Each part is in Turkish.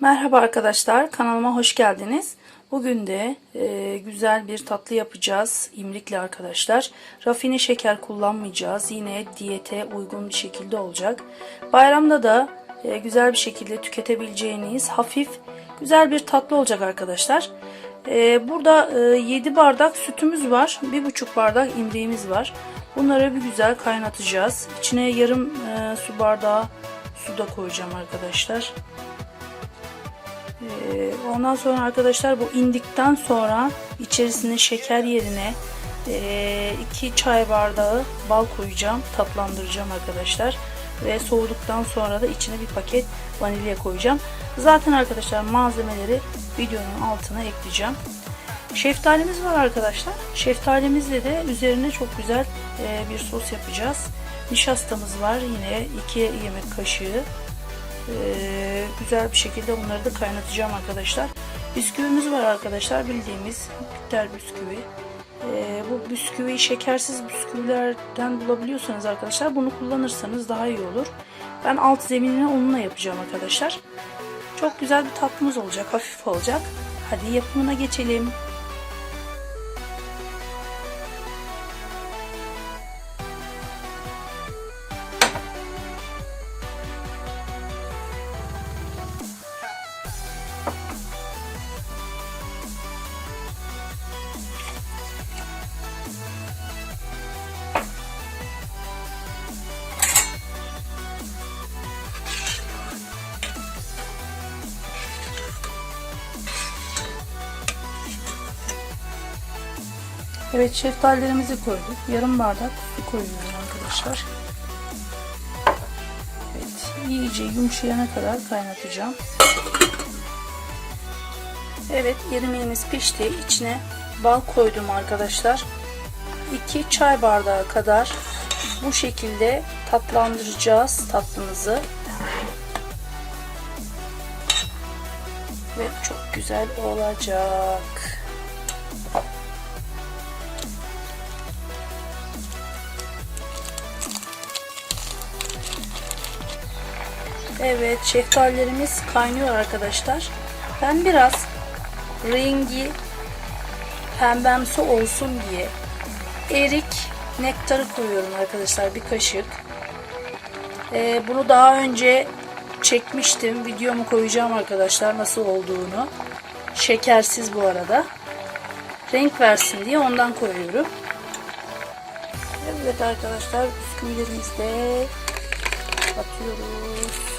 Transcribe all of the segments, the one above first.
Merhaba arkadaşlar, kanalıma hoş geldiniz. Bugün de e, güzel bir tatlı yapacağız imlikle arkadaşlar. Rafine şeker kullanmayacağız. Yine diyete uygun bir şekilde olacak. Bayramda da e, güzel bir şekilde tüketebileceğiniz hafif güzel bir tatlı olacak arkadaşlar. E, burada e, 7 bardak sütümüz var. 1,5 bardak imliğimiz var. Bunları bir güzel kaynatacağız. İçine yarım e, su bardağı su da koyacağım arkadaşlar. Ee, Ondan sonra arkadaşlar bu indikten sonra içerisine şeker yerine 2 çay bardağı bal koyacağım. Tatlandıracağım arkadaşlar. Ve soğuduktan sonra da içine bir paket vanilya koyacağım. Zaten arkadaşlar malzemeleri videonun altına ekleyeceğim. Şeftalimiz var arkadaşlar. Şeftalimizle de üzerine çok güzel e, bir sos yapacağız. Nişastamız var. Yine 2 yemek kaşığı. Ee, güzel bir şekilde bunları da kaynatacağım arkadaşlar. Bisküvimiz var arkadaşlar bildiğimiz bitter bisküvi. Ee, bu bisküviyi şekersiz bisküvilerden bulabiliyorsanız arkadaşlar bunu kullanırsanız daha iyi olur. Ben alt zeminini onunla yapacağım arkadaşlar. Çok güzel bir tatlımız olacak, hafif olacak. Hadi yapımına geçelim. Evet şeftalilerimizi koyduk. Yarım bardak su koyuyorum arkadaşlar. Evet iyice yumuşayana kadar kaynatacağım. Evet yemeğimiz pişti. İçine bal koydum arkadaşlar. 2 çay bardağı kadar bu şekilde tatlandıracağız tatlımızı. Ve çok güzel olacak. Evet şeftalilerimiz kaynıyor arkadaşlar. Ben biraz rengi pembemsi olsun diye erik nektarı koyuyorum arkadaşlar bir kaşık. Ee, bunu daha önce çekmiştim. Videomu koyacağım arkadaşlar nasıl olduğunu. Şekersiz bu arada. Renk versin diye ondan koyuyorum. Evet arkadaşlar bisküvilerimizi de atıyoruz.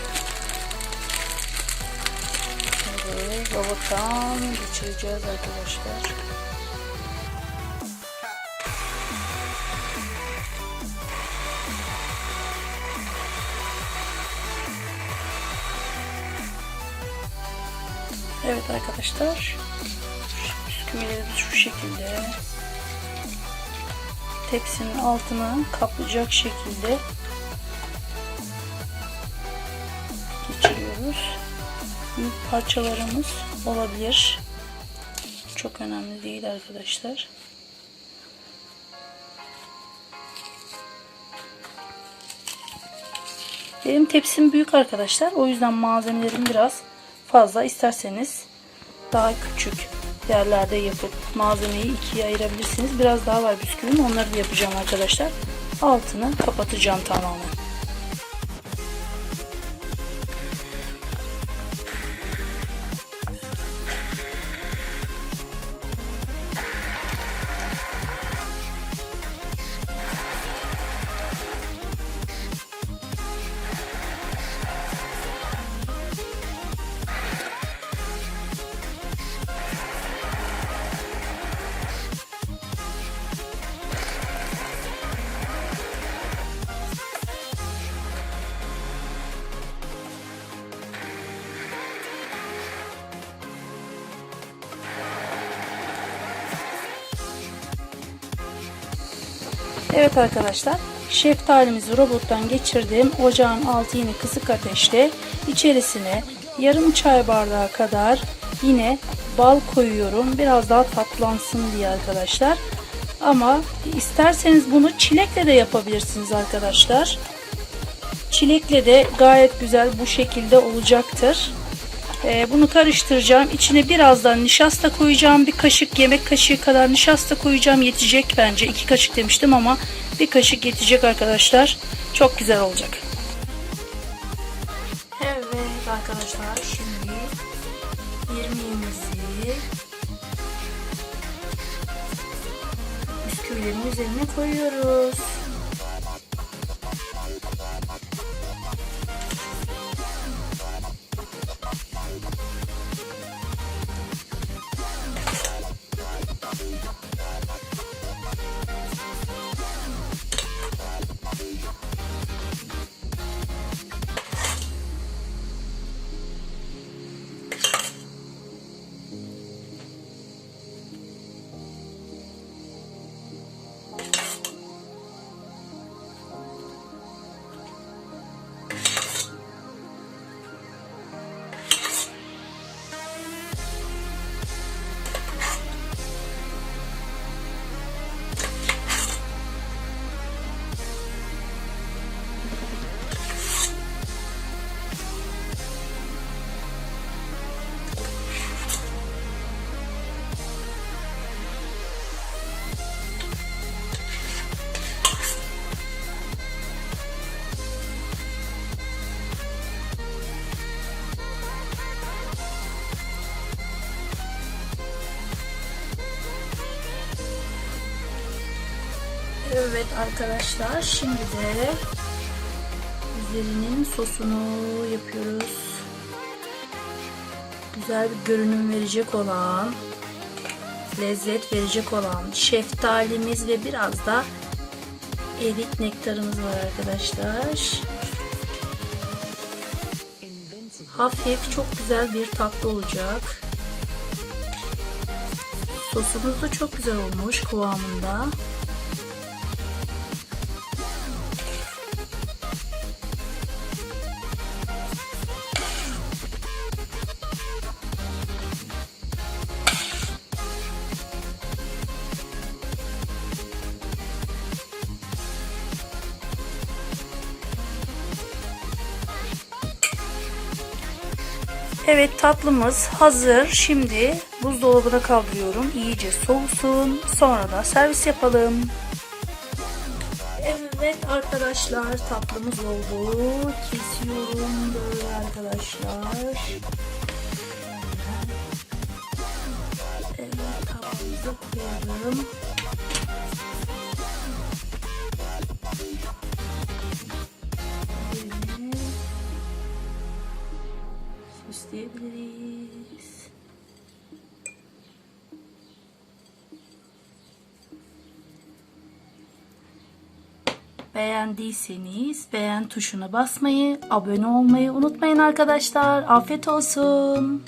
Şimdi robottan geçireceğiz arkadaşlar. Evet arkadaşlar. Bisküvilerimiz şu şekilde. Tepsinin altını kaplayacak şekilde geçiriyoruz. Parçalarımız olabilir. Çok önemli değil arkadaşlar. Benim tepsim büyük arkadaşlar. O yüzden malzemelerim biraz fazla. İsterseniz daha küçük yerlerde yapıp malzemeyi ikiye ayırabilirsiniz. Biraz daha var bisküvim. Onları da yapacağım arkadaşlar. Altını kapatacağım tamamen. Evet arkadaşlar şeftalimizi robottan geçirdim. Ocağın altı yine kısık ateşte. İçerisine yarım çay bardağı kadar yine bal koyuyorum. Biraz daha tatlansın diye arkadaşlar. Ama isterseniz bunu çilekle de yapabilirsiniz arkadaşlar. Çilekle de gayet güzel bu şekilde olacaktır. Ee, bunu karıştıracağım. İçine birazdan nişasta koyacağım. Bir kaşık yemek kaşığı kadar nişasta koyacağım. Yetecek bence. İki kaşık demiştim ama bir kaşık yetecek arkadaşlar. Çok güzel olacak. Evet arkadaşlar şimdi irmiğimizi bisküvilerin üzerine koyuyoruz. Evet arkadaşlar şimdi de üzerinin sosunu yapıyoruz. Güzel bir görünüm verecek olan, lezzet verecek olan şeftalimiz ve biraz da erik nektarımız var arkadaşlar. Hafif çok güzel bir tatlı olacak. Sosumuz da çok güzel olmuş kıvamında. Evet tatlımız hazır. Şimdi buzdolabına kaldırıyorum. İyice soğusun. Sonra da servis yapalım. Evet arkadaşlar tatlımız oldu. Kesiyorum böyle arkadaşlar. Evet tatlımızı koyalım. Beğendiyseniz beğen tuşuna basmayı, abone olmayı unutmayın arkadaşlar. Afiyet olsun.